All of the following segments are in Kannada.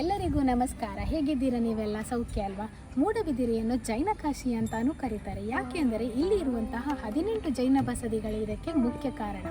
ಎಲ್ಲರಿಗೂ ನಮಸ್ಕಾರ. ಹೇಗಿದ್ದೀರಾ ನೀವೆಲ್ಲ? ಸೌಖ್ಯ ಅಲ್ವಾ? ಮೂಡಬಿದಿರೆಯನ್ನು ಜೈನ ಕಾಶಿ ಅಂತಾನೂ ಕರೀತಾರೆ. ಯಾಕೆ ಅಂದರೆ ಇಲ್ಲಿ ಇರುವಂತಹ ಹದಿನೆಂಟು ಜೈನ ಬಸದಿಗಳು ಇದಕ್ಕೆ ಮುಖ್ಯ ಕಾರಣ.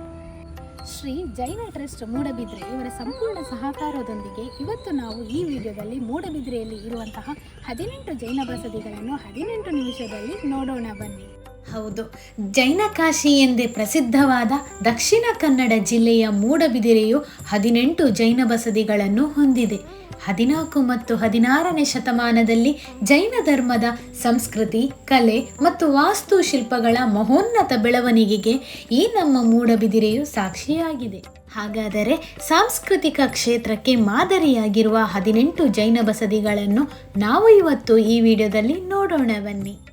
ಶ್ರೀ ಜೈನ ಟ್ರಸ್ಟ್ ಮೂಡಬಿದ್ರೆ ಇವರ ಸಂಪೂರ್ಣ ಸಹಕಾರದೊಂದಿಗೆ ಇವತ್ತು ನಾವು ಈ ವಿಡಿಯೋದಲ್ಲಿ ಮೂಡಬಿದ್ರೆಯಲ್ಲಿ ಇರುವಂತಹ ಹದಿನೆಂಟು ಜೈನ ಬಸದಿಗಳನ್ನು ಹದಿನೆಂಟು ನಿಮಿಷದಲ್ಲಿ ನೋಡೋಣ ಬನ್ನಿ. ಹೌದು. ಜೈನ ಕಾಶಿ ಎಂದೇ ಪ್ರಸಿದ್ಧವಾದ ದಕ್ಷಿಣ ಕನ್ನಡ ಜಿಲ್ಲೆಯ ಮೂಡಬಿದಿರೆಯು ಹದಿನೆಂಟು ಜೈನ ಬಸದಿಗಳನ್ನು ಹೊಂದಿದೆ. ಹದಿನಾಲ್ಕು ಮತ್ತು ಹದಿನಾರನೇ ಶತಮಾನದಲ್ಲಿ ಜೈನ ಧರ್ಮದ ಸಂಸ್ಕೃತಿ, ಕಲೆ ಮತ್ತು ವಾಸ್ತುಶಿಲ್ಪಗಳ ಮಹೋನ್ನತ ಬೆಳವಣಿಗೆಗೆ ಈ ನಮ್ಮ ಮೂಡಬಿದಿರೆಯು ಸಾಕ್ಷಿಯಾಗಿದೆ. ಹಾಗಾದರೆ ಸಾಂಸ್ಕೃತಿಕ ಕ್ಷೇತ್ರಕ್ಕೆ ಮಾದರಿಯಾಗಿರುವ ಹದಿನೆಂಟು ಜೈನ ಬಸದಿಗಳನ್ನು ನಾವು ಇವತ್ತು ಈ ವಿಡಿಯೋದಲ್ಲಿ ನೋಡೋಣ ಬನ್ನಿ.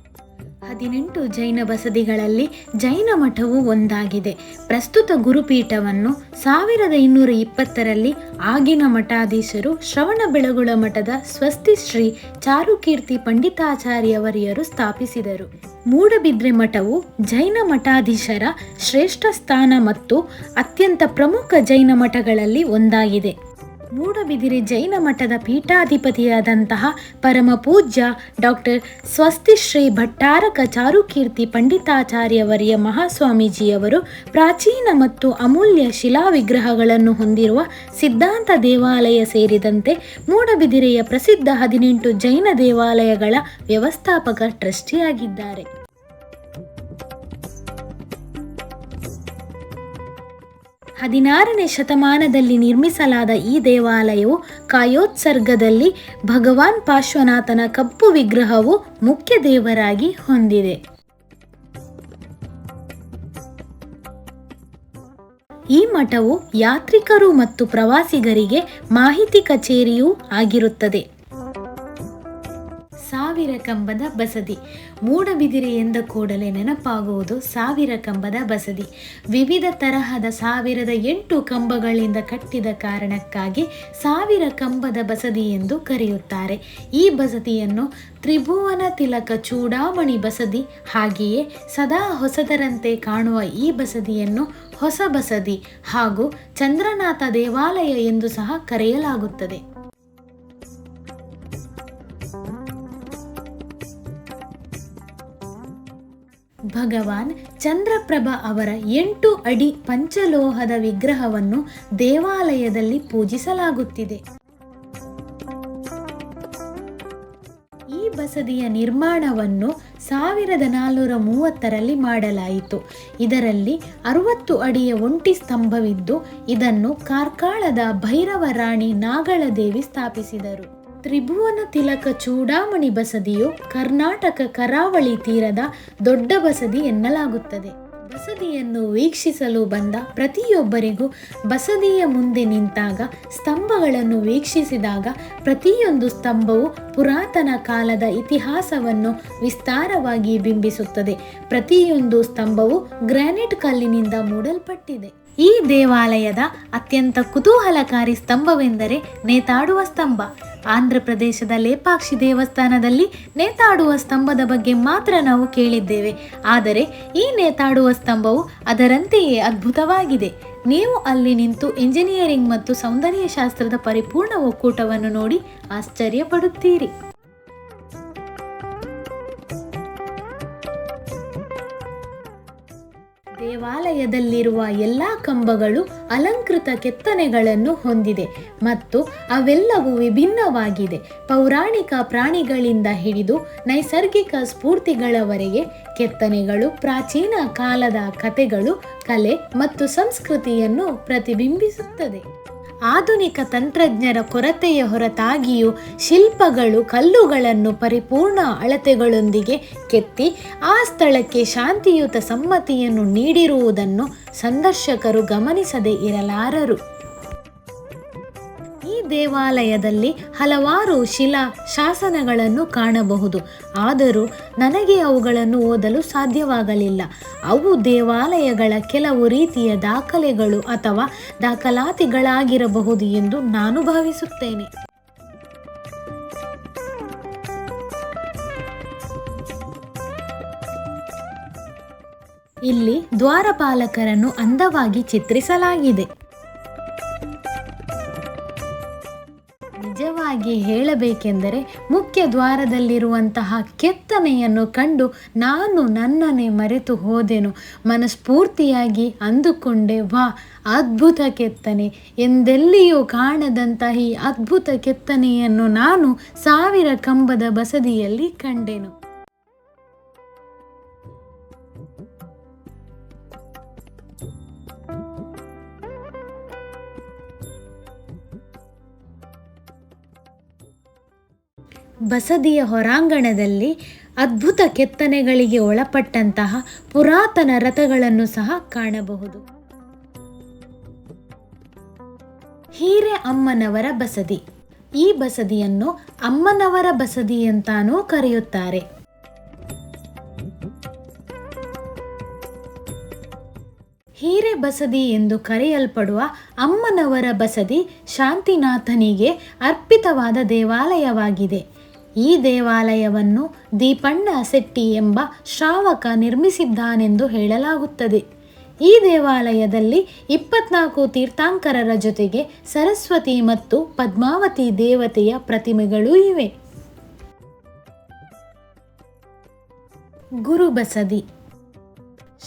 ಹದಿನೆಂಟು ಜೈನ ಬಸದಿಗಳಲ್ಲಿ ಜೈನ ಮಠವು ಒಂದಾಗಿದೆ. ಪ್ರಸ್ತುತ ಗುರುಪೀಠವನ್ನು ಸಾವಿರದ ಇನ್ನೂರ ಇಪ್ಪತ್ತರಲ್ಲಿ ಆಗಿನ ಮಠಾಧೀಶರು ಶ್ರವಣ ಬೆಳಗುಳ ಮಠದ ಸ್ವಸ್ತಿ ಶ್ರೀ ಚಾರುಕೀರ್ತಿ ಪಂಡಿತಾಚಾರ್ಯವರಿಯರು ಸ್ಥಾಪಿಸಿದರು. ಮೂಡಬಿದ್ರೆ ಮಠವು ಜೈನ ಮಠಾಧೀಶರ ಶ್ರೇಷ್ಠ ಸ್ಥಾನ ಮತ್ತು ಅತ್ಯಂತ ಪ್ರಮುಖ ಜೈನ ಮಠಗಳಲ್ಲಿ ಒಂದಾಗಿದೆ. ಮೂಡಬಿದಿರೆ ಜೈನ ಮಠದ ಪೀಠಾಧಿಪತಿಯಾದಂತಹ ಪರಮ ಪೂಜ್ಯ ಡಾಕ್ಟರ್ ಸ್ವಸ್ತಿಶ್ರೀ ಭಟ್ಟಾರಕ ಚಾರುಕೀರ್ತಿ ಪಂಡಿತಾಚಾರ್ಯವರಿಯ ಮಹಾಸ್ವಾಮೀಜಿಯವರು ಪ್ರಾಚೀನ ಮತ್ತು ಅಮೂಲ್ಯ ಶಿಲಾ ವಿಗ್ರಹಗಳನ್ನು ಹೊಂದಿರುವ ಸಿದ್ಧಾಂತ ದೇವಾಲಯ ಸೇರಿದಂತೆ ಮೂಡಬಿದಿರೆಯ ಪ್ರಸಿದ್ಧ ಹದಿನೆಂಟು ಜೈನ ದೇವಾಲಯಗಳ ವ್ಯವಸ್ಥಾಪಕ ಟ್ರಸ್ಟಿಯಾಗಿದ್ದಾರೆ. ಹದಿನಾರನೇ ಶತಮಾನದಲ್ಲಿ ನಿರ್ಮಿಸಲಾದ ಈ ದೇವಾಲಯವು ಕಾಯೋತ್ಸರ್ಗದಲ್ಲಿ ಭಗವಾನ್ ಪಾರ್ಶ್ವನಾಥನ ಕಪ್ಪು ವಿಗ್ರಹವು ಮುಖ್ಯ ದೇವರಾಗಿ ಹೊಂದಿದೆ. ಈ ಮಠವು ಯಾತ್ರಿಕರು ಮತ್ತು ಪ್ರವಾಸಿಗರಿಗೆ ಮಾಹಿತಿ ಕಚೇರಿಯೂ ಆಗಿರುತ್ತದೆ. ಸಾವಿರ ಕಂಬದ ಬಸದಿ. ಮೂಡಬಿದಿರೆ ಎಂದ ಕೂಡಲೇ ನೆನಪಾಗುವುದು ಸಾವಿರ ಕಂಬದ ಬಸದಿ. ವಿವಿಧ ತರಹದ ಸಾವಿರದ ಎಂಟು ಕಂಬಗಳಿಂದ ಕಟ್ಟಿದ ಕಾರಣಕ್ಕಾಗಿ ಸಾವಿರ ಕಂಬದ ಬಸದಿ ಎಂದು ಕರೆಯುತ್ತಾರೆ. ಈ ಬಸದಿಯನ್ನು ತ್ರಿಭುವನ ತಿಲಕ ಚೂಡಾಮಣಿ ಬಸದಿ ಹಾಗೆಯೇ ಸದಾ ಹೊಸದರಂತೆ ಕಾಣುವ ಈ ಬಸದಿಯನ್ನು ಹೊಸ ಬಸದಿ ಹಾಗೂ ಚಂದ್ರನಾಥ ದೇವಾಲಯ ಎಂದು ಸಹ ಕರೆಯಲಾಗುತ್ತದೆ. ಭಗವಾನ್ ಚಂದ್ರಪ್ರಭ ಅವರ ಎಂಟು ಅಡಿ ಪಂಚಲೋಹದ ವಿಗ್ರಹವನ್ನು ದೇವಾಲಯದಲ್ಲಿ ಪೂಜಿಸಲಾಗುತ್ತಿದೆ. ಈ ಬಸದಿಯ ನಿರ್ಮಾಣವನ್ನು ಸಾವಿರದ ನಾಲ್ನೂರ ಮೂವತ್ತರಲ್ಲಿ ಮಾಡಲಾಯಿತು. ಇದರಲ್ಲಿ ಅರವತ್ತು ಅಡಿಯ ಒಂಟಿ ಸ್ತಂಭವಿದ್ದು, ಇದನ್ನು ಕಾರ್ಕಾಳದ ಭೈರವ ರಾಣಿ ನಾಗಳದೇವಿ ಸ್ಥಾಪಿಸಿದರು. ತ್ರಿಭುವನ ತಿಲಕ ಚೂಡಾಮಣಿ ಬಸದಿಯು ಕರ್ನಾಟಕ ಕರಾವಳಿ ತೀರದ ದೊಡ್ಡ ಬಸದಿ ಎನ್ನಲಾಗುತ್ತದೆ. ಬಸದಿಯನ್ನು ವೀಕ್ಷಿಸಲು ಬಂದ ಪ್ರತಿಯೊಬ್ಬರಿಗೂ ಬಸದಿಯ ಮುಂದೆ ನಿಂತಾಗ ಸ್ತಂಭಗಳನ್ನು ವೀಕ್ಷಿಸಿದಾಗ ಪ್ರತಿಯೊಂದು ಸ್ತಂಭವು ಪುರಾತನ ಕಾಲದ ಇತಿಹಾಸವನ್ನು ವಿಸ್ತಾರವಾಗಿ ಬಿಂಬಿಸುತ್ತದೆ. ಪ್ರತಿಯೊಂದು ಸ್ತಂಭವು ಗ್ರಾನೈಟ್ ಕಲ್ಲಿನಿಂದ ಮೂಡಲ್ಪಟ್ಟಿದೆ. ಈ ದೇವಾಲಯದ ಅತ್ಯಂತ ಕುತೂಹಲಕಾರಿ ಸ್ತಂಭವೆಂದರೆ ನೇತಾಡುವ ಸ್ತಂಭ. ಆಂಧ್ರ ಪ್ರದೇಶದ ಲೇಪಾಕ್ಷಿ ದೇವಸ್ಥಾನದಲ್ಲಿ ನೇತಾಡುವ ಸ್ತಂಭದ ಬಗ್ಗೆ ಮಾತ್ರ ನಾವು ಕೇಳಿದ್ದೇವೆ. ಆದರೆ ಈ ನೇತಾಡುವ ಸ್ತಂಭವು ಅದರಂತೆಯೇ ಅದ್ಭುತವಾಗಿದೆ. ನೀವು ಅಲ್ಲಿ ನಿಂತು ಇಂಜಿನಿಯರಿಂಗ್ ಮತ್ತು ಸೌಂದರ್ಯಶಾಸ್ತ್ರದ ಪರಿಪೂರ್ಣ ಒಕ್ಕೂಟವನ್ನು ನೋಡಿ ಆಶ್ಚರ್ಯ ಪಡುತ್ತೀರಿ ದೇವಾಲಯದಲ್ಲಿರುವ ಎಲ್ಲ ಕಂಬಗಳು ಅಲಂಕೃತ ಕೆತ್ತನೆಗಳನ್ನು ಹೊಂದಿದೆ ಮತ್ತು ಅವೆಲ್ಲವೂ ವಿಭಿನ್ನವಾಗಿದೆ. ಪೌರಾಣಿಕ ಪ್ರಾಣಿಗಳಿಂದ ಹಿಡಿದು ನೈಸರ್ಗಿಕ ಸ್ಫೂರ್ತಿಗಳವರೆಗೆ ಕೆತ್ತನೆಗಳು, ಪ್ರಾಚೀನ ಕಾಲದ ಕಥೆಗಳು, ಕಲೆ ಮತ್ತು ಸಂಸ್ಕೃತಿಯನ್ನು ಪ್ರತಿಬಿಂಬಿಸುತ್ತದೆ. ಆಧುನಿಕ ತಂತ್ರಜ್ಞರ ಕೊರತೆಯ ಹೊರತಾಗಿಯೂ ಶಿಲ್ಪಗಳು, ಕಲ್ಲುಗಳನ್ನು ಪರಿಪೂರ್ಣ ಅಳತೆಗಳೊಂದಿಗೆ ಕೆತ್ತಿ ಆ ಸ್ಥಳಕ್ಕೆ ಶಾಂತಿಯುತ ಸಮ್ಮತಿಯನ್ನು ನೀಡಿರುವುದನ್ನು ಸಂದರ್ಶಕರು ಗಮನಿಸದೇ ಇರಲಾರರು. ದೇವಾಲಯದಲ್ಲಿ ಹಲವಾರು ಶಿಲಾ ಶಾಸನಗಳನ್ನು ಕಾಣಬಹುದು. ಆದರೂ ನನಗೆ ಅವುಗಳನ್ನು ಓದಲು ಸಾಧ್ಯವಾಗಲಿಲ್ಲ. ಅವು ದೇವಾಲಯಗಳ ಕೆಲವು ರೀತಿಯ ದಾಖಲೆಗಳು ಅಥವಾ ದಾಖಲಾತಿಗಳಾಗಿರಬಹುದು ಎಂದು ನಾನು ಭಾವಿಸುತ್ತೇನೆ. ಇಲ್ಲಿ ದ್ವಾರಪಾಲಕರನ್ನು ಅಂದವಾಗಿ ಚಿತ್ರಿಸಲಾಗಿದೆ. ನಿಜ ಹೇಳಬೇಕೆಂದರೆ ಮುಖ್ಯ ದ್ವಾರದಲ್ಲಿರುವಂತಹ ಕೆತ್ತನೆಯನ್ನು ಕಂಡು ನಾನು ನನ್ನನ್ನೇ ಮರೆತು ಹೋದೆನು. ಮನಸ್ಫೂರ್ತಿಯಾಗಿ ಅಂದುಕೊಂಡೆ ವಾ ಅದ್ಭುತ ಕೆತ್ತನೆ. ಎಂದೆಲ್ಲಿಯೂ ಕಾಣದಂತಹ ಈ ಅದ್ಭುತ ಕೆತ್ತನೆಯನ್ನು ನಾನು ಸಾವಿರ ಕಂಬದ ಬಸದಿಯಲ್ಲಿ ಕಂಡೆನು. ಬಸದಿಯ ಹೊರಾಂಗಣದಲ್ಲಿ ಅದ್ಭುತ ಕೆತ್ತನೆಗಳಿಗೆ ಒಳಪಟ್ಟಂತಹ ಪುರಾತನ ರಥಗಳನ್ನು ಸಹ ಕಾಣಬಹುದು. ಹೀರೆ ಅಮ್ಮನವರ ಬಸದಿ. ಈ ಬಸದಿಯನ್ನು ಅಮ್ಮನವರ ಬಸದಿ ಅಂತಾನೂ ಕರೆಯುತ್ತಾರೆ. ಹೀರೆ ಬಸದಿ ಎಂದು ಕರೆಯಲ್ಪಡುವ ಅಮ್ಮನವರ ಬಸದಿ ಶಾಂತಿನಾಥನಿಗೆ ಅರ್ಪಿತವಾದ ದೇವಾಲಯವಾಗಿದೆ. ಈ ದೇವಾಲಯವನ್ನು ದೀಪಣ್ಣ ಶೆಟ್ಟಿ ಎಂಬ ಶ್ರಾವಕ ನಿರ್ಮಿಸಿದ್ದಾನೆಂದು ಹೇಳಲಾಗುತ್ತದೆ. ಈ ದೇವಾಲಯದಲ್ಲಿ ಇಪ್ಪತ್ನಾಲ್ಕು ತೀರ್ಥಾಂಕರರ ಜೊತೆಗೆ ಸರಸ್ವತಿ ಮತ್ತು ಪದ್ಮಾವತಿ ದೇವತೆಯ ಪ್ರತಿಮೆಗಳೂ ಇವೆ. ಗುರುಬಸದಿ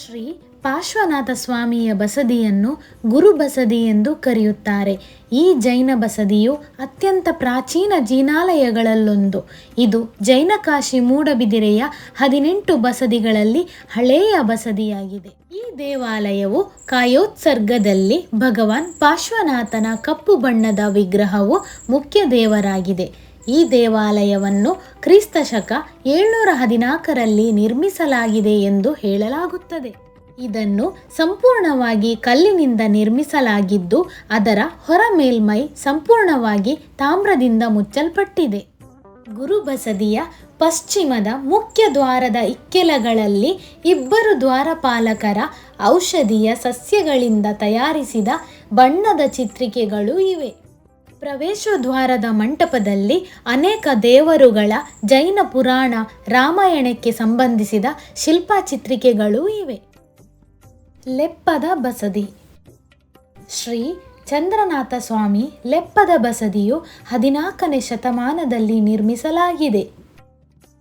ಶ್ರೀ ಪಾರ್ಶ್ವನಾಥ ಸ್ವಾಮಿಯ ಬಸದಿಯನ್ನು ಗುರು ಬಸದಿ ಎಂದು ಕರೆಯುತ್ತಾರೆ. ಈ ಜೈನ ಬಸದಿಯು ಅತ್ಯಂತ ಪ್ರಾಚೀನ ಜೀನಾಲಯಗಳಲ್ಲೊಂದು. ಇದು ಜೈನಕಾಶಿ ಮೂಡಬಿದಿರೆಯ ಹದಿನೆಂಟು ಬಸದಿಗಳಲ್ಲಿ ಹಳೆಯ ಬಸದಿಯಾಗಿದೆ. ಈ ದೇವಾಲಯವು ಕಾಯೋತ್ಸರ್ಗದಲ್ಲಿ ಭಗವಾನ್ ಪಾರ್ಶ್ವನಾಥನ ಕಪ್ಪು ಬಣ್ಣದ ವಿಗ್ರಹವು ಮುಖ್ಯ ದೇವರಾಗಿದೆ. ಈ ದೇವಾಲಯವನ್ನು ಕ್ರಿಸ್ತ ಶಕ ಏಳ್ನೂರ ಹದಿನಾಲ್ಕರಲ್ಲಿ ನಿರ್ಮಿಸಲಾಗಿದೆ ಎಂದು ಹೇಳಲಾಗುತ್ತದೆ. ಇದನ್ನು ಸಂಪೂರ್ಣವಾಗಿ ಕಲ್ಲಿನಿಂದ ನಿರ್ಮಿಸಲಾಗಿದ್ದು, ಅದರ ಹೊರ ಮೇಲ್ಮೈ ಸಂಪೂರ್ಣವಾಗಿ ತಾಮ್ರದಿಂದ ಮುಚ್ಚಲ್ಪಟ್ಟಿದೆ. ಗುರುಬಸದಿಯ ಪಶ್ಚಿಮದ ಮುಖ್ಯ ದ್ವಾರದ ಇಕ್ಕೆಲಗಳಲ್ಲಿ ಇಬ್ಬರು ದ್ವಾರಪಾಲಕರ ಔಷಧೀಯ ಸಸ್ಯಗಳಿಂದ ತಯಾರಿಸಿದ ಬಣ್ಣದ ಚಿತ್ರಿಕೆಗಳು ಇವೆ. ಪ್ರವೇಶದ್ವಾರದ ಮಂಟಪದಲ್ಲಿ ಅನೇಕ ದೇವರುಗಳ ಜೈನ ಪುರಾಣ ರಾಮಾಯಣಕ್ಕೆ ಸಂಬಂಧಿಸಿದ ಶಿಲ್ಪಚಿತ್ರಿಕೆಗಳೂ ಇವೆ. ಲೆಪ್ಪದ ಬಸದಿ. ಶ್ರೀ ಚಂದ್ರನಾಥ ಸ್ವಾಮಿ ಲೆಪ್ಪದ ಬಸದಿಯು ಹದಿನಾಲ್ಕನೇ ಶತಮಾನದಲ್ಲಿ ನಿರ್ಮಿಸಲಾಗಿದೆ.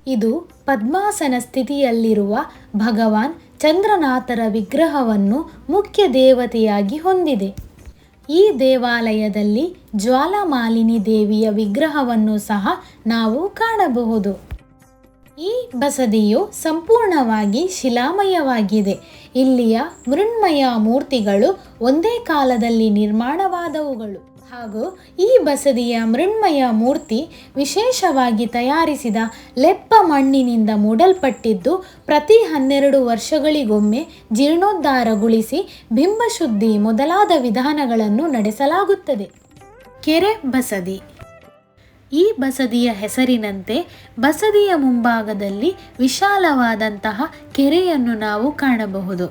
ಇದು ಪದ್ಮಾಸನ ಸ್ಥಿತಿಯಲ್ಲಿರುವ ಭಗವಾನ್ ಚಂದ್ರನಾಥರ ವಿಗ್ರಹವನ್ನು ಮುಖ್ಯ ದೇವತೆಯಾಗಿ ಹೊಂದಿದೆ. ಈ ದೇವಾಲಯದಲ್ಲಿ ಜ್ವಾಲಾಮಾಲಿನಿ ದೇವಿಯ ವಿಗ್ರಹವನ್ನು ಸಹ ನಾವು ಕಾಣಬಹುದು. ಈ ಬಸದಿಯು ಸಂಪೂರ್ಣವಾಗಿ ಶಿಲಾಮಯವಾಗಿದೆ. ಇಲ್ಲಿಯ ಮೃಣ್ಮಯ ಮೂರ್ತಿಗಳು ಒಂದೇ ಕಾಲದಲ್ಲಿ ನಿರ್ಮಾಣವಾದವುಗಳು. ಹಾಗೂ ಈ ಬಸದಿಯ ಮೃಣ್ಮಯ ಮೂರ್ತಿ ವಿಶೇಷವಾಗಿ ತಯಾರಿಸಿದ ಲೆಪ್ಪ ಮಣ್ಣಿನಿಂದ ಮೂಡಲ್ಪಟ್ಟಿದ್ದು, ಪ್ರತಿ ಹನ್ನೆರಡು ವರ್ಷಗಳಿಗೊಮ್ಮೆ ಜೀರ್ಣೋದ್ಧಾರಗೊಳಿಸಿ ಬಿಂಬಶುದ್ಧಿ ಮೊದಲಾದ ವಿಧಾನಗಳನ್ನು ನಡೆಸಲಾಗುತ್ತದೆ. ಕೆರೆ ಬಸದಿ. ಈ ಬಸದಿಯ ಹೆಸರಿನಂತೆ ಬಸದಿಯ ಮುಂಭಾಗದಲ್ಲಿ ವಿಶಾಲವಾದಂತಹ ಕೆರೆಯನ್ನು ನಾವು ಕಾಣಬಹುದು.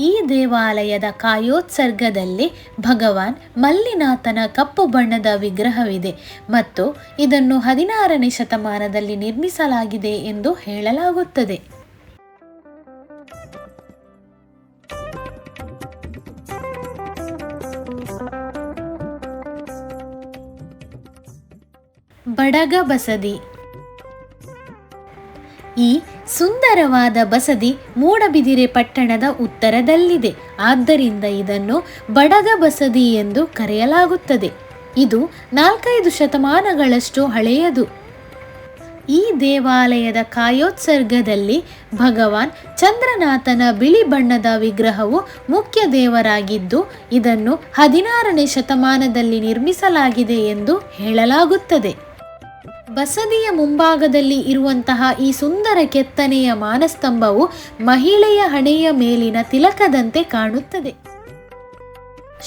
ಈ ದೇವಾಲಯದ ಕಾಯೋತ್ಸರ್ಗದಲ್ಲಿ ಭಗವಾನ್ ಮಲ್ಲಿನಾಥನ ಕಪ್ಪು ಬಣ್ಣದ ವಿಗ್ರಹವಿದೆ ಮತ್ತು ಇದನ್ನು ಹದಿನಾರನೇ ಶತಮಾನದಲ್ಲಿ ನಿರ್ಮಿಸಲಾಗಿದೆ ಎಂದು ಹೇಳಲಾಗುತ್ತದೆ. ಬಡಗ ಬಸದಿ ಈ ಸುಂದರವಾದ ಬಸದಿ ಮೂಡಬಿದಿರೆ ಪಟ್ಟಣದ ಉತ್ತರದಲ್ಲಿದೆ. ಆದ್ದರಿಂದ ಇದನ್ನು ಬಡಗ ಬಸದಿ ಎಂದು ಕರೆಯಲಾಗುತ್ತದೆ. ಇದು ನಾಲ್ಕೈದು ಶತಮಾನಗಳಷ್ಟು ಹಳೆಯದು. ಈ ದೇವಾಲಯದ ಕಾಯೋತ್ಸರ್ಗದಲ್ಲಿ ಭಗವಾನ್ ಚಂದ್ರನಾಥನ ಬಿಳಿ ಬಣ್ಣದ ವಿಗ್ರಹವು ಮುಖ್ಯ ದೇವರಾಗಿದ್ದು, ಇದನ್ನು ಹದಿನಾರನೇ ಶತಮಾನದಲ್ಲಿ ನಿರ್ಮಿಸಲಾಗಿದೆ ಎಂದು ಹೇಳಲಾಗುತ್ತದೆ. ಬಸದಿಯ ಮುಂಭಾಗದಲ್ಲಿ ಇರುವಂತಹ ಈ ಸುಂದರ ಕೆತ್ತನೆಯ ಮಾನಸ್ತಂಭವು ಮಹಿಳೆಯ ಹಣೆಯ ಮೇಲಿನ ತಿಲಕದಂತೆ ಕಾಣುತ್ತದೆ.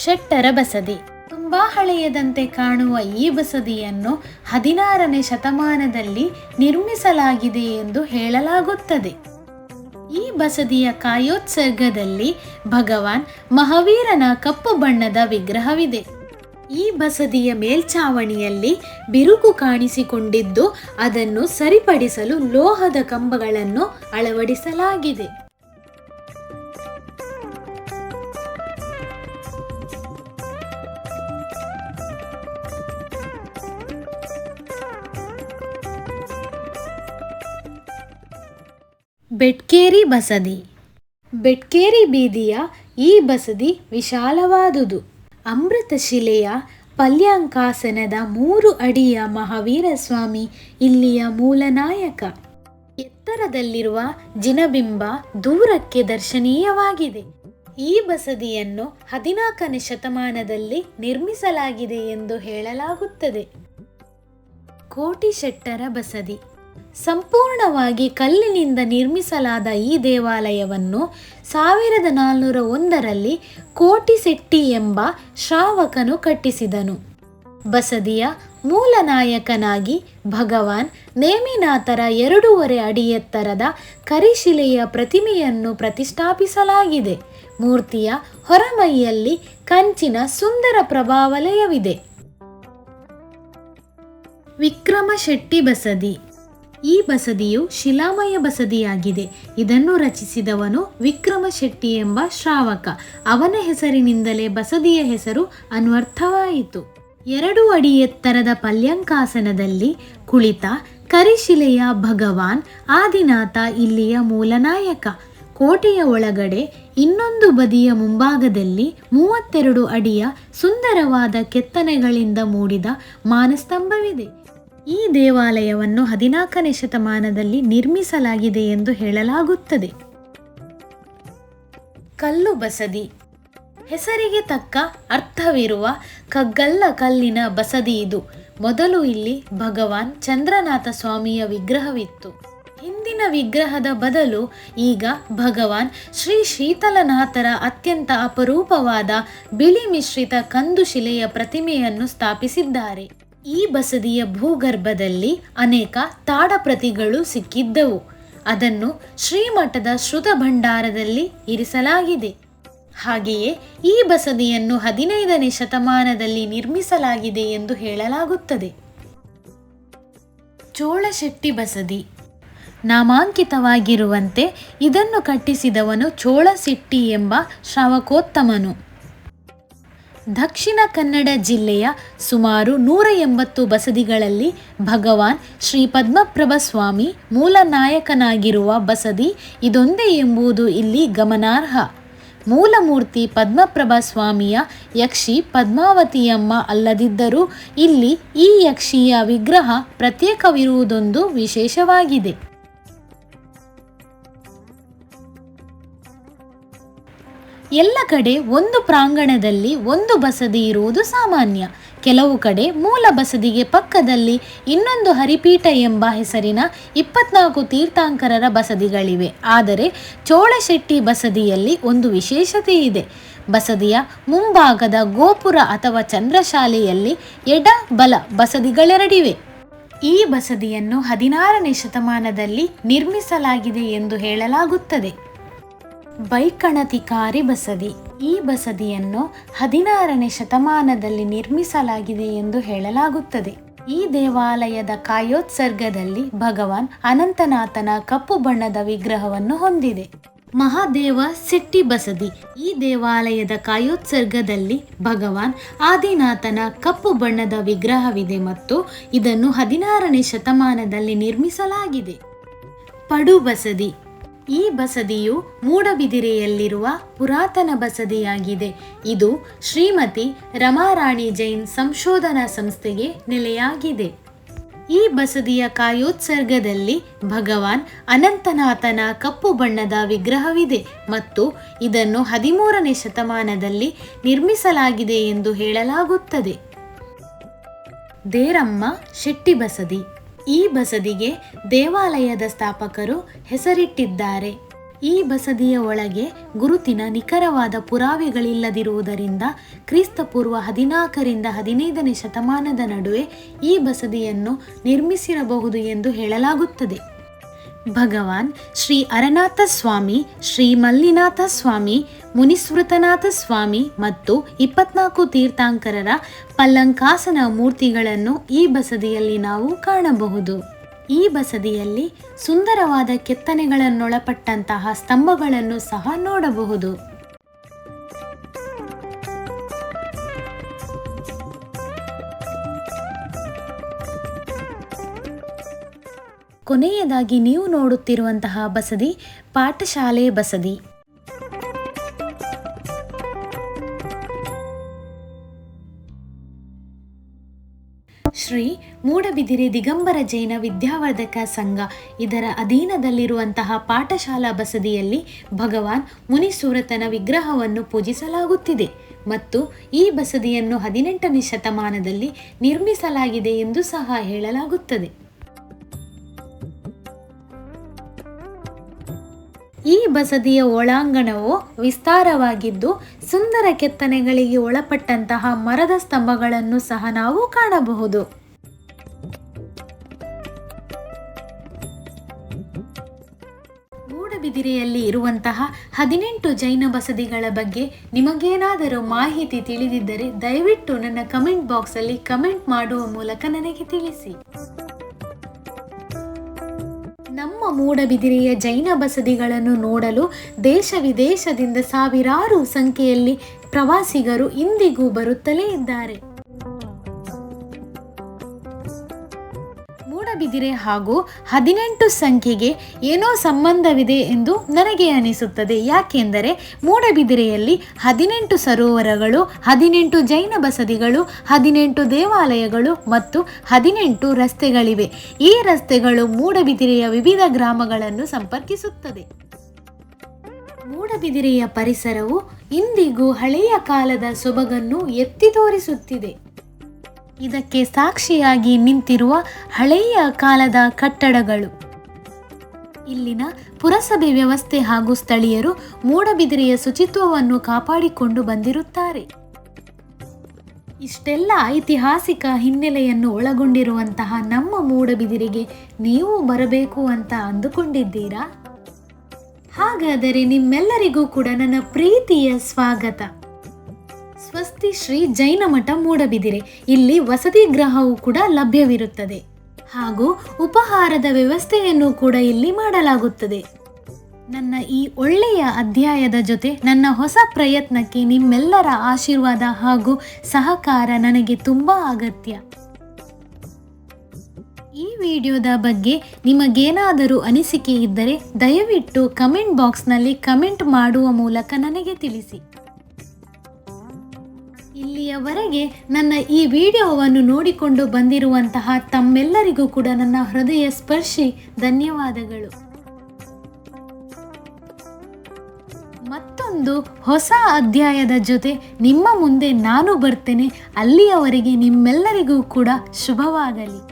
ಶೆಟ್ಟರ ಬಸದಿ. ತುಂಬಾ ಹಳೆಯದಂತೆ ಕಾಣುವ ಈ ಬಸದಿಯನ್ನು ಹದಿನಾರನೇ ಶತಮಾನದಲ್ಲಿ ನಿರ್ಮಿಸಲಾಗಿದೆ ಎಂದು ಹೇಳಲಾಗುತ್ತದೆ. ಈ ಬಸದಿಯ ಕಾಯೋತ್ಸರ್ಗದಲ್ಲಿ ಭಗವಾನ್ ಮಹಾವೀರನ ಕಪ್ಪು ಬಣ್ಣದ ವಿಗ್ರಹವಿದೆ. ಈ ಬಸದಿಯ ಮೇಲ್ಛಾವಣಿಯಲ್ಲಿ ಬಿರುಕು ಕಾಣಿಸಿಕೊಂಡಿದ್ದು ಅದನ್ನು ಸರಿಪಡಿಸಲು ಲೋಹದ ಕಂಬಗಳನ್ನು ಅಳವಡಿಸಲಾಗಿದೆ. ಬೆಟ್ಕೇರಿ ಬಸದಿ. ಬೆಟ್ಕೇರಿ ಬೀದಿಯ ಈ ಬಸದಿ ವಿಶಾಲವಾದುದು. ಅಮೃತಶಿಲೆಯ ಪಲ್ಯಾಂಕಾಸನದ ಮೂರು ಅಡಿಯ ಮಹಾವೀರ ಸ್ವಾಮಿ ಇಲ್ಲಿಯ ಮೂಲ ನಾಯಕ ಎತ್ತರದಲ್ಲಿರುವ ಜಿನಬಿಂಬ ದೂರಕ್ಕೆ ದರ್ಶನೀಯವಾಗಿದೆ. ಈ ಬಸದಿಯನ್ನು ಹದಿನಾಲ್ಕನೇ ಶತಮಾನದಲ್ಲಿ ನಿರ್ಮಿಸಲಾಗಿದೆ ಎಂದು ಹೇಳಲಾಗುತ್ತದೆ. ಕೋಟಿಶೆಟ್ಟರ ಬಸದಿ. ಸಂಪೂರ್ಣವಾಗಿ ಕಲ್ಲಿನಿಂದ ನಿರ್ಮಿಸಲಾದ ಈ ದೇವಾಲಯವನ್ನು ಸಾವಿರದ ನಾಲ್ನೂರ ಒಂದರಲ್ಲಿ ಕೋಟಿಸೆಟ್ಟಿ ಎಂಬ ಶ್ರಾವಕನು ಕಟ್ಟಿಸಿದನು. ಬಸದಿಯ ಮೂಲ ನಾಯಕನಾಗಿ ಭಗವಾನ್ ನೇಮಿನಾಥರ ಎರಡೂವರೆ ಅಡಿ ಎತ್ತರದ ಕರಿಶಿಲೆಯ ಪ್ರತಿಮೆಯನ್ನು ಪ್ರತಿಷ್ಠಾಪಿಸಲಾಗಿದೆ. ಮೂರ್ತಿಯ ಹೊರಮೈಯಲ್ಲಿ ಕಂಚಿನ ಸುಂದರ ಪ್ರಭಾವಲಯವಿದೆ. ವಿಕ್ರಮ ಶೆಟ್ಟಿ ಬಸದಿ ಈ ಬಸದಿಯು ಶಿಲಾಮಯ ಬಸದಿಯಾಗಿದೆ. ಇದನ್ನು ರಚಿಸಿದವನು ವಿಕ್ರಮ ಶೆಟ್ಟಿ ಎಂಬ ಶ್ರಾವಕ. ಅವನ ಹೆಸರಿನಿಂದಲೇ ಬಸದಿಯ ಹೆಸರು ಅನ್ವರ್ಥವಾಯಿತು. ಎರಡು ಅಡಿ ಎತ್ತರದ ಪಲ್ಯಂಕಾಸನದಲ್ಲಿ ಕುಳಿತ ಕರಿಶಿಲೆಯ ಭಗವಾನ್ ಆದಿನಾಥ ಇಲ್ಲಿಯ ಮೂಲನಾಯಕ. ಕೋಟೆಯ ಒಳಗಡೆ ಇನ್ನೊಂದು ಬದಿಯ ಮುಂಭಾಗದಲ್ಲಿ ಮೂವತ್ತೆರಡು ಅಡಿಯ ಸುಂದರವಾದ ಕೆತ್ತನೆಗಳಿಂದ ಮೂಡಿದ ಮಾನಸ್ತಂಭವಿದೆ. ಈ ದೇವಾಲಯವನ್ನು ಹದಿನಾಲ್ಕನೇ ಶತಮಾನದಲ್ಲಿ ನಿರ್ಮಿಸಲಾಗಿದೆ ಎಂದು ಹೇಳಲಾಗುತ್ತದೆ. ಕಲ್ಲು ಬಸದಿ. ಹೆಸರಿಗೆ ತಕ್ಕ ಅರ್ಥವಿರುವ ಕಗ್ಗಲ್ಲ ಕಲ್ಲಿನ ಬಸದಿ ಇದು. ಮೊದಲು ಇಲ್ಲಿ ಭಗವಾನ್ ಚಂದ್ರನಾಥ ಸ್ವಾಮಿಯ ವಿಗ್ರಹವಿತ್ತು. ಹಿಂದಿನ ವಿಗ್ರಹದ ಬದಲು ಈಗ ಭಗವಾನ್ ಶ್ರೀ ಶೀತಲನಾಥರ ಅತ್ಯಂತ ಅಪರೂಪವಾದ ಬಿಳಿ ಮಿಶ್ರಿತ ಕಂದು ಶಿಲೆಯ ಪ್ರತಿಮೆಯನ್ನು ಸ್ಥಾಪಿಸಿದ್ದಾರೆ. ಈ ಬಸದಿಯ ಭೂಗರ್ಭದಲ್ಲಿ ಅನೇಕ ತಾಡಪ್ರತಿಗಳು ಸಿಕ್ಕಿದ್ದವು. ಅದನ್ನು ಶ್ರೀಮಠದ ಶ್ರುತ ಭಂಡಾರದಲ್ಲಿ ಇರಿಸಲಾಗಿದೆ. ಹಾಗೆಯೇ ಈ ಬಸದಿಯನ್ನು ಹದಿನೈದನೇ ಶತಮಾನದಲ್ಲಿ ನಿರ್ಮಿಸಲಾಗಿದೆ ಎಂದು ಹೇಳಲಾಗುತ್ತದೆ. ಚೋಳಶೆಟ್ಟಿ ಬಸದಿ ನಾಮಾಂಕಿತವಾಗಿರುವಂತೆ ಇದನ್ನು ಕಟ್ಟಿಸಿದವನು ಚೋಳಶೆಟ್ಟಿ ಎಂಬ ಶ್ರಾವಕೋತ್ತಮನು. ದಕ್ಷಿಣ ಕನ್ನಡ ಜಿಲ್ಲೆಯ ಸುಮಾರು ನೂರ ಎಂಬತ್ತು ಬಸದಿಗಳಲ್ಲಿ ಭಗವಾನ್ ಶ್ರೀ ಪದ್ಮಪ್ರಭ ಸ್ವಾಮಿ ಮೂಲ ನಾಯಕನಾಗಿರುವ ಬಸದಿ ಇದೊಂದೇ ಎಂಬುದು ಇಲ್ಲಿ ಗಮನಾರ್ಹ. ಮೂಲಮೂರ್ತಿ ಪದ್ಮಪ್ರಭ ಸ್ವಾಮಿಯ ಯಕ್ಷಿ ಪದ್ಮಾವತಿಯಮ್ಮ ಅಲ್ಲದಿದ್ದರೂ ಇಲ್ಲಿ ಈ ಯಕ್ಷಿಯ ವಿಗ್ರಹ ಪ್ರತ್ಯೇಕವಿರುವುದೊಂದು ವಿಶೇಷವಾಗಿದೆ. ಎಲ್ಲ ಕಡೆ ಒಂದು ಪ್ರಾಂಗಣದಲ್ಲಿ ಒಂದು ಬಸದಿ ಇರುವುದು ಸಾಮಾನ್ಯ. ಕೆಲವು ಕಡೆ ಮೂಲ ಬಸದಿಗೆ ಪಕ್ಕದಲ್ಲಿ ಇನ್ನೊಂದು ಹರಿಪೀಠ ಎಂಬ ಹೆಸರಿನ ಇಪ್ಪತ್ನಾಲ್ಕು ತೀರ್ಥಾಂಕರರ ಬಸದಿಗಳಿವೆ. ಆದರೆ ಚೋಳಶೆಟ್ಟಿ ಬಸದಿಯಲ್ಲಿ ಒಂದು ವಿಶೇಷತೆ ಇದೆ. ಬಸದಿಯ ಮುಂಭಾಗದ ಗೋಪುರ ಅಥವಾ ಚಂದ್ರಶಾಲೆಯಲ್ಲಿ ಎಡ, ಬಲ ಬಸದಿಗಳೆರಡಿವೆ. ಈ ಬಸದಿಯನ್ನು ಹದಿನಾರನೇ ಶತಮಾನದಲ್ಲಿ ನಿರ್ಮಿಸಲಾಗಿದೆ ಎಂದು ಹೇಳಲಾಗುತ್ತದೆ. ಬೈಕಣತಿಕಾರಿ ಬಸದಿ. ಈ ಬಸದಿಯನ್ನು ಹದಿನಾರನೇ ಶತಮಾನದಲ್ಲಿ ನಿರ್ಮಿಸಲಾಗಿದೆ ಎಂದು ಹೇಳಲಾಗುತ್ತದೆ. ಈ ದೇವಾಲಯದ ಕಾಯೋತ್ಸರ್ಗದಲ್ಲಿ ಭಗವಾನ್ ಅನಂತನಾಥನ ಕಪ್ಪು ಬಣ್ಣದ ವಿಗ್ರಹವನ್ನು ಹೊಂದಿದೆ. ಮಹಾದೇವ ಸಿಟ್ಟಿ ಬಸದಿ. ಈ ದೇವಾಲಯದ ಕಾಯೋತ್ಸರ್ಗದಲ್ಲಿ ಭಗವಾನ್ ಆದಿನಾಥನ ಕಪ್ಪು ಬಣ್ಣದ ವಿಗ್ರಹವಿದೆ ಮತ್ತು ಇದನ್ನು ಹದಿನಾರನೇ ಶತಮಾನದಲ್ಲಿ ನಿರ್ಮಿಸಲಾಗಿದೆ. ಪಡು ಬಸದಿ. ಈ ಬಸದಿಯು ಮೂಡಬಿದಿರೆಯಲ್ಲಿರುವ ಪುರಾತನ ಬಸದಿಯಾಗಿದೆ. ಇದು ಶ್ರೀಮತಿ ರಮಾರಾಣಿ ಜೈನ್ ಸಂಶೋಧನಾ ಸಂಸ್ಥೆಗೆ ನೆಲೆಯಾಗಿದೆ. ಈ ಬಸದಿಯ ಕಾಯೋತ್ಸರ್ಗದಲ್ಲಿ ಭಗವಾನ್ ಅನಂತನಾಥನ ಕಪ್ಪು ಬಣ್ಣದ ವಿಗ್ರಹವಿದೆ ಮತ್ತು ಇದನ್ನು ಹದಿಮೂರನೇ ಶತಮಾನದಲ್ಲಿ ನಿರ್ಮಿಸಲಾಗಿದೆ ಎಂದು ಹೇಳಲಾಗುತ್ತದೆ. ದೇರಮ್ಮ ಶೆಟ್ಟಿ ಬಸದಿ ಈ ಬಸದಿಗೆ ದೇವಾಲಯದ ಸ್ಥಾಪಕರು ಹೆಸರಿಟ್ಟಿದ್ದಾರೆ. ಈ ಬಸದಿಯ ಒಳಗೆ ಗುರುತಿನ ನಿಖರವಾದ ಪುರಾವೆಗಳಿಲ್ಲದಿರುವುದರಿಂದ ಕ್ರಿಸ್ತಪೂರ್ವ ಹದಿನಾಲ್ಕರಿಂದ ಹದಿನೈದನೇ ಶತಮಾನದ ನಡುವೆ ಈ ಬಸದಿಯನ್ನು ನಿರ್ಮಿಸಿರಬಹುದು ಎಂದು ಹೇಳಲಾಗುತ್ತದೆ. ಭಗವಾನ್ ಶ್ರೀ ಅರನಾಥ ಸ್ವಾಮಿ, ಶ್ರೀ ಮಲ್ಲಿನಾಥ ಸ್ವಾಮಿ ಮುನಿಸ್ಮೃತನಾಥ ಸ್ವಾಮಿ ಮತ್ತು ಇಪ್ಪತ್ನಾಲ್ಕು ತೀರ್ಥಾಂಕರರ ಪಲ್ಲಂಕಾಸನ ಮೂರ್ತಿಗಳನ್ನು ಈ ಬಸದಿಯಲ್ಲಿ ನಾವು ಕಾಣಬಹುದು. ಈ ಬಸದಿಯಲ್ಲಿ ಸುಂದರವಾದ ಕೆತ್ತನೆಗಳನ್ನೊಳಪಟ್ಟಂತಹ ಸ್ತಂಭಗಳನ್ನು ಸಹ ನೋಡಬಹುದು. ಕೊನೆಯದಾಗಿ ನೀವು ನೋಡುತ್ತಿರುವಂತಹ ಬಸದಿ ಪಾಠಶಾಲೆ ಬಸದಿ. ಶ್ರೀ ಮೂಡಬಿದಿರೆ ದಿಗಂಬರ ಜೈನ ವಿದ್ಯಾವರ್ಧಕ ಸಂಘ. ಇದರ ಅಧೀನದಲ್ಲಿರುವಂತಹ ಪಾಠಶಾಲಾ ಬಸದಿಯಲ್ಲಿ ಭಗವಾನ್ ಮುನಿಸೂರತನ ವಿಗ್ರಹವನ್ನು ಪೂಜಿಸಲಾಗುತ್ತಿದೆ ಮತ್ತು ಈ ಬಸದಿಯನ್ನು ಹದಿನೆಂಟನೇ ಶತಮಾನದಲ್ಲಿ ನಿರ್ಮಿಸಲಾಗಿದೆ ಎಂದು ಸಹ ಹೇಳಲಾಗುತ್ತದೆ. ಈ ಬಸದಿಯ ಒಳಾಂಗಣವು ವಿಸ್ತಾರವಾಗಿದ್ದು ಸುಂದರ ಕೆತ್ತನೆಗಳಿಗೆ ಒಳಪಟ್ಟಂತಹ ಮರದ ಸ್ತಂಭಗಳನ್ನು ಸಹ ನಾವು ಕಾಣಬಹುದು. ಮೂಡಬಿದಿರೆಯಲ್ಲಿ ಇರುವಂತಹ ಹದಿನೆಂಟು ಜೈನ ಬಸದಿಗಳ ಬಗ್ಗೆ ನಿಮಗೇನಾದರೂ ಮಾಹಿತಿ ತಿಳಿದಿದ್ದರೆ ದಯವಿಟ್ಟು ನನ್ನ ಕಮೆಂಟ್ ಬಾಕ್ಸಲ್ಲಿ ಕಮೆಂಟ್ ಮಾಡುವ ಮೂಲಕ ನನಗೆ ತಿಳಿಸಿ. ಮೂಡಬಿದಿರೆಯ ಜೈನ ಬಸದಿಗಳನ್ನು ನೋಡಲು ದೇಶ ವಿದೇಶದಿಂದ ಸಾವಿರಾರು ಸಂಖ್ಯೆಯಲ್ಲಿ ಪ್ರವಾಸಿಗರು ಇಂದಿಗೂ ಬರುತ್ತಲೇ ಇದ್ದಾರೆ. ಮೂಡಬಿದಿರೆ ಹಾಗೂ ಹದಿನೆಂಟು ಸಂಖ್ಯೆಗೆ ಏನೋ ಸಂಬಂಧವಿದೆ ಎಂದು ನನಗೆ ಅನಿಸುತ್ತದೆ. ಯಾಕೆಂದರೆ ಮೂಡಬಿದಿರೆಯಲ್ಲಿ ಹದಿನೆಂಟು ಸರೋವರಗಳು, ಹದಿನೆಂಟು ಜೈನ ಬಸದಿಗಳು, ಹದಿನೆಂಟು ದೇವಾಲಯಗಳು ಮತ್ತು ಹದಿನೆಂಟು ರಸ್ತೆಗಳಿವೆ. ಈ ರಸ್ತೆಗಳು ಮೂಡಬಿದಿರೆಯ ವಿವಿಧ ಗ್ರಾಮಗಳನ್ನು ಸಂಪರ್ಕಿಸುತ್ತದೆ. ಮೂಡಬಿದಿರೆಯ ಪರಿಸರವು ಇಂದಿಗೂ ಹಳೆಯ ಕಾಲದ ಸೊಬಗನ್ನು ಎತ್ತಿ ತೋರಿಸುತ್ತಿದೆ. ಇದಕ್ಕೆ ಸಾಕ್ಷಿಯಾಗಿ ನಿಂತಿರುವ ಹಳೆಯ ಕಾಲದ ಕಟ್ಟಡಗಳು. ಇಲ್ಲಿನ ಪುರಸಭೆ ವ್ಯವಸ್ಥೆ ಹಾಗೂ ಸ್ಥಳೀಯರು ಮೂಡಬಿದಿರೆಯ ಶುಚಿತ್ವವನ್ನು ಕಾಪಾಡಿಕೊಂಡು ಬಂದಿರುತ್ತಾರೆ. ಇಷ್ಟೆಲ್ಲ ಐತಿಹಾಸಿಕ ಹಿನ್ನೆಲೆಯನ್ನು ಒಳಗೊಂಡಿರುವಂತಹ ನಮ್ಮ ಮೂಡಬಿದಿರೆಗೆ ನೀವು ಬರಬೇಕು ಅಂತ ಅಂದುಕೊಂಡಿದ್ದೀರಾ? ಹಾಗಾದರೆ ನಿಮ್ಮೆಲ್ಲರಿಗೂ ಕೂಡ ನನ್ನ ಪ್ರೀತಿಯ ಸ್ವಾಗತ. ಸ್ವಸ್ತಿ ಶ್ರೀ ಜೈನ ಮಠ ಮೂಡಬಿದಿರೆ. ಇಲ್ಲಿ ವಸತಿ ಗೃಹವು ಕೂಡ ಲಭ್ಯವಿರುತ್ತದೆ. ಹಾಗೂ ಉಪಹಾರದ ವ್ಯವಸ್ಥೆಯನ್ನು ಕೂಡ ಇಲ್ಲಿ ಮಾಡಲಾಗುತ್ತದೆ. ನನ್ನ ಈ ಒಳ್ಳೆಯ ಅಧ್ಯಾಯದ ಜೊತೆ ನನ್ನ ಹೊಸ ಪ್ರಯತ್ನಕ್ಕೆ ನಿಮ್ಮೆಲ್ಲರ ಆಶೀರ್ವಾದ ಹಾಗೂ ಸಹಕಾರ ನನಗೆ ತುಂಬ ಅಗತ್ಯ. ಈ ವಿಡಿಯೋದ ಬಗ್ಗೆ ನಿಮಗೇನಾದರೂ ಅನಿಸಿಕೆ ಇದ್ದರೆ ದಯವಿಟ್ಟು ಕಮೆಂಟ್ ಬಾಕ್ಸ್ನಲ್ಲಿ ಕಮೆಂಟ್ ಮಾಡುವ ಮೂಲಕ ನನಗೆ ತಿಳಿಸಿ. ಇಲ್ಲಿಯವರೆಗೆ ನನ್ನ ಈ ವಿಡಿಯೋವನ್ನು ನೋಡಿಕೊಂಡು ಬಂದಿರುವಂತಹ ತಮ್ಮೆಲ್ಲರಿಗೂ ಕೂಡ ನನ್ನ ಹೃದಯ ಸ್ಪರ್ಶಿ ಧನ್ಯವಾದಗಳು. ಮತ್ತೊಂದು ಹೊಸ ಅಧ್ಯಾಯದ ಜೊತೆ ನಿಮ್ಮ ಮುಂದೆ ನಾನು ಬರ್ತೇನೆ. ಅಲ್ಲಿಯವರೆಗೆ ನಿಮ್ಮೆಲ್ಲರಿಗೂ ಕೂಡ ಶುಭವಾಗಲಿ.